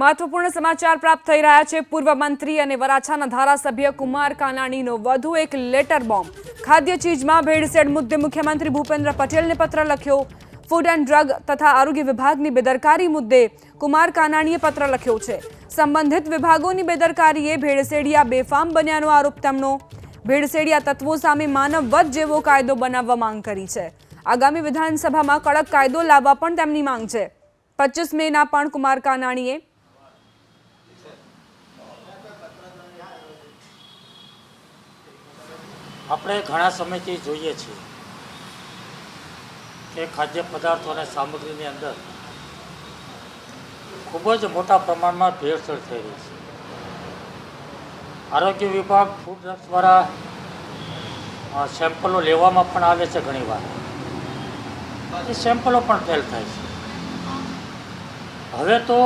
મહત્વપૂર્ણ સમાચાર પ્રાપ્ત થઈ રહ્યા છે. પૂર્વ મંત્રી અને વરાછાના ધારાસભ્ય કુમાર કાનાણીનો વધુ એક લેટર બોમ્બ. ખાદ્ય ચીજમાં ભેળસેળ મુદ્દે મુખ્યમંત્રી ભૂપેન્દ્ર પટેલને પત્ર લખ્યો. ફૂડ એન્ડ ડ્રગ તથા આરોગ્ય વિભાગની બેદરકારી મુદ્દે કુમાર કાનાણીએ પત્ર લખ્યો છે. સંબંધિત વિભાગોની બેદરકારીએ ભેળસેડિયા બેફામ બન્યાનો આરોપ તેમનો. ભેળસેડિયા તત્વો સામે માનવ વધ જેવો કાયદો બનાવવા માંગ કરી છે. આગામી વિધાનસભામાં કડક કાયદો લાવવા પણ તેમની માંગ છે. પચીસ મેના પણ કુમાર કાનાણીએ આપણે ઘણા સમયથી જોઈએ છીએ કે ખાદ્ય પદાર્થો અને સામગ્રીની અંદર ખૂબ જ મોટા પ્રમાણમાં ભેળસેળ થઈ રહી છે. આરોગ્ય વિભાગ ફૂડ ડ્રગ્સ દ્વારા સેમ્પલો લેવામાં પણ આવે છે ઘણીવાર. એ સેમ્પલો પણ ફેલ થાય છે. હવે તો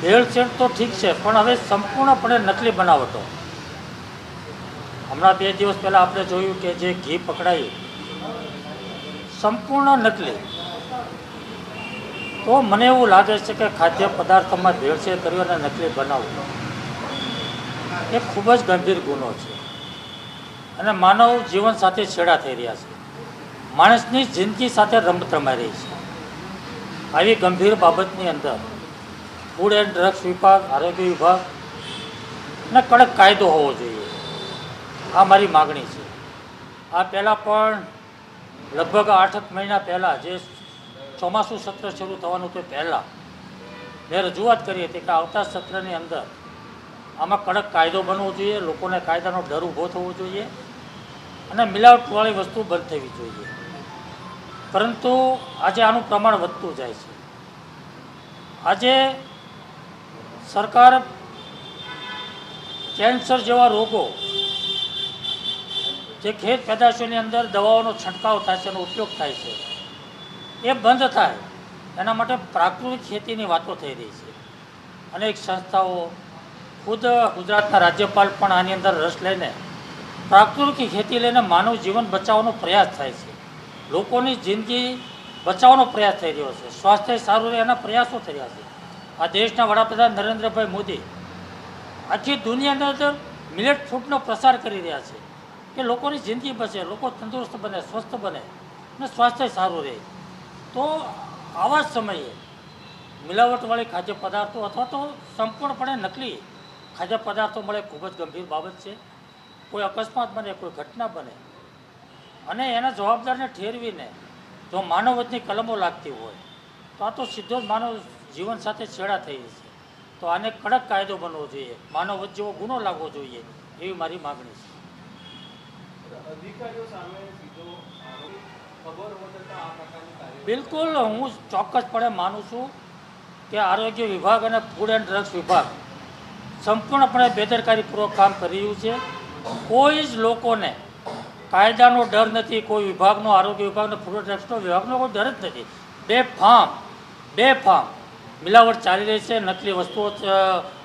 ભેળસેળ તો ઠીક છે, પણ હવે સંપૂર્ણપણે નકલી બનાવટો. હમણાં બે દિવસ પહેલાં આપણે જોયું કે જે ઘી પકડાયું, સંપૂર્ણ નકલી. તો મને એવું લાગે છે કે ખાદ્ય પદાર્થોમાં ભેળસેળ કર્યું અને નકલી બનાવવું, એ ખૂબ જ ગંભીર ગુનો છે. અને માનવ જીવન સાથે છેડા થઈ રહ્યા છે. માણસની જિંદગી સાથે રમત રમાઈ રહી છે. આવી ગંભીર બાબતની અંદર ફૂડ એન્ડ ડ્રગ્સ વિભાગ, આરોગ્ય વિભાગ ને કડક કાયદો હોવો જોઈએ. આ મારી માગણી છે. આ પહેલાં પણ લગભગ આઠક મહિના પહેલાં જે ચોમાસું સત્ર શરૂ થવાનું તે પહેલાં મેં રજૂઆત કરી હતી કે આવતા સત્રની અંદર આમાં કડક કાયદો બનવો જોઈએ, લોકોને કાયદાનો ડર ઊભો થવો જોઈએ અને મિલાવટવાળી વસ્તુ બંધ થવી જોઈએ. પરંતુ આજે આનું પ્રમાણ વધતું જાય છે. આજે સરકાર કેન્સર જેવા રોગો જે ખેત પેદાશોની અંદર દવાઓનો છંટકાવ થાય છે, એનો ઉપયોગ થાય છે, એ બંધ થાય. એના માટે પ્રાકૃતિક ખેતીની વાતો થઈ રહી છે. અનેક સંસ્થાઓ, ખુદ ગુજરાતના રાજ્યપાલ પણ આની અંદર રસ લઈને પ્રાકૃતિક ખેતી લઈને માનવ જીવન બચાવવાનો પ્રયાસ થાય છે. લોકોની જિંદગી બચાવવાનો પ્રયાસ થઈ રહ્યો છે. સ્વાસ્થ્ય સારું રહે એના પ્રયાસો થઈ રહ્યા છે. આ દેશના વડાપ્રધાન નરેન્દ્રભાઈ મોદી આખી દુનિયાની અંદર મિલેટ ફૂડનો પ્રસાર કરી રહ્યા છે. કે લોકોની જિંદગી બચે, લોકો તંદુરસ્ત બને, સ્વસ્થ બને અને સ્વાસ્થ્ય સારું રહે. તો આવા જ સમયે મિલાવટવાળી ખાદ્ય પદાર્થો અથવા તો સંપૂર્ણપણે નકલી ખાદ્ય પદાર્થો મળે ખૂબ જ ગંભીર બાબત છે. કોઈ અકસ્માત બને, કોઈ ઘટના બને અને એના જવાબદારને ઠેરવીને જો માનવતની કલમો લાગતી હોય, તો આ તો સીધો જ માનવ જીવન સાથે છેડા થઈ જશે. તો આને કડક કાયદો બનવો જોઈએ માનવવધ જેવો ગુનો લાગવો જોઈએ એવી મારી માગણી છે. બિલકુલ, હું ચોક્કસપણે માનું છું કે આરોગ્ય વિભાગ અને ફૂડ એન્ડ ડ્રગ્સ વિભાગ સંપૂર્ણપણે બેદરકારીપૂર્વક કામ કરી રહ્યું છે. કોઈ જ લોકોને કાયદાનો ડર નથી, કોઈ વિભાગનો, આરોગ્ય વિભાગનો ફૂડ એન્ડ ડ્રગ્સનો વિભાગનો કોઈ ડર જ નથી. બે ફાર્મ બે ફાર્મ મિલાવટ ચાલી રહી છે, નકલી વસ્તુઓ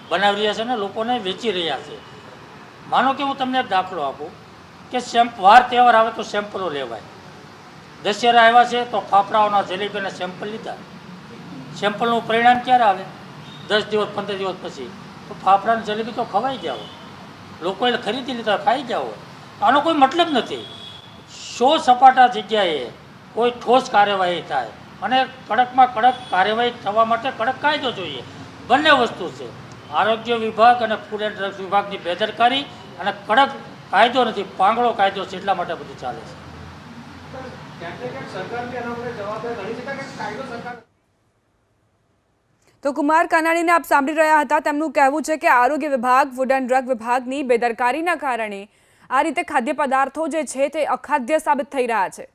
બનાવી રહ્યા છે અને લોકોને વેચી રહ્યા છે. માનો કે હું તમને દાખલો આપું. કે સેમ્પ વાર તહેવાર આવે તો સેમ્પલો લેવાય. દશેરા આવ્યા છે તો ફાફડાઓના જલેબીના સેમ્પલ લીધા. સેમ્પલનું પરિણામ ક્યારે આવે? દસ દિવસ, પંદર દિવસ પછી. તો ફાફડાની જલેબી તો ખવાઈ જાઓ લોકોએ ખરીદી લીધા, ખાઈ જાઓ આનો કોઈ મતલબ નથી. સો સપાટા જગ્યાએ કોઈ ઠોસ કાર્યવાહી થાય. અને કડકમાં કડક કાર્યવાહી થવા માટે કડક કાયદો જોઈએ. બંને વસ્તુ છે. આરોગ્ય વિભાગ અને ફૂડ એન્ડ ડ્રગ્સ વિભાગની બેદરકારી અને કડક કાયદો નથી, પાંગળો કાયદો છે, એટલા માટે બધું ચાલે છે. તો કુમાર કાનાણીને આપ સાંભળી રહ્યા હતા, તેમનું કહેવું છે કે આરોગ્ય વિભાગ ફૂડ એન્ડ ડ્રગ વિભાગની બેદરકારીના કારણે આ રીતે ખાદ્ય પદાર્થો જે છે તે અખાદ્ય સાબિત થઈ રહ્યા છે.